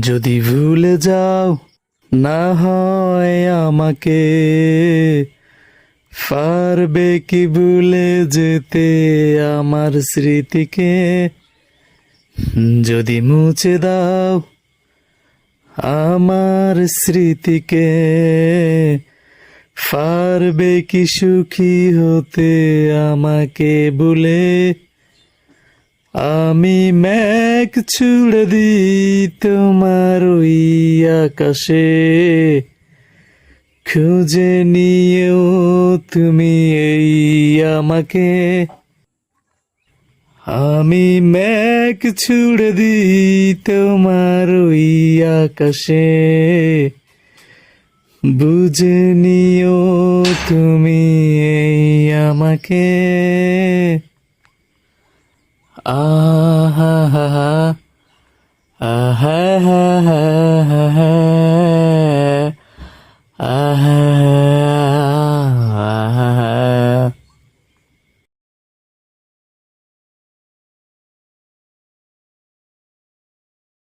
যদি ভুলে যাও, না হয় আমাকে। পারবে কি ভুলে যেতে আমার স্মৃতিকে? যদি মুছে দাও আমার স্মৃতিকে, পারবে কি সুখী হতে আমাকে বলে আমি ম্যাক ছুড়ে দিই তোমার ওই আকাশে। খুঁজে নিয়েও তুমি এই আমাকে। আমি ম্যাক ছুড়ে দিই তোমার ওই আকাশে। বুঝে নিও তুমি এই আমাকে। আহা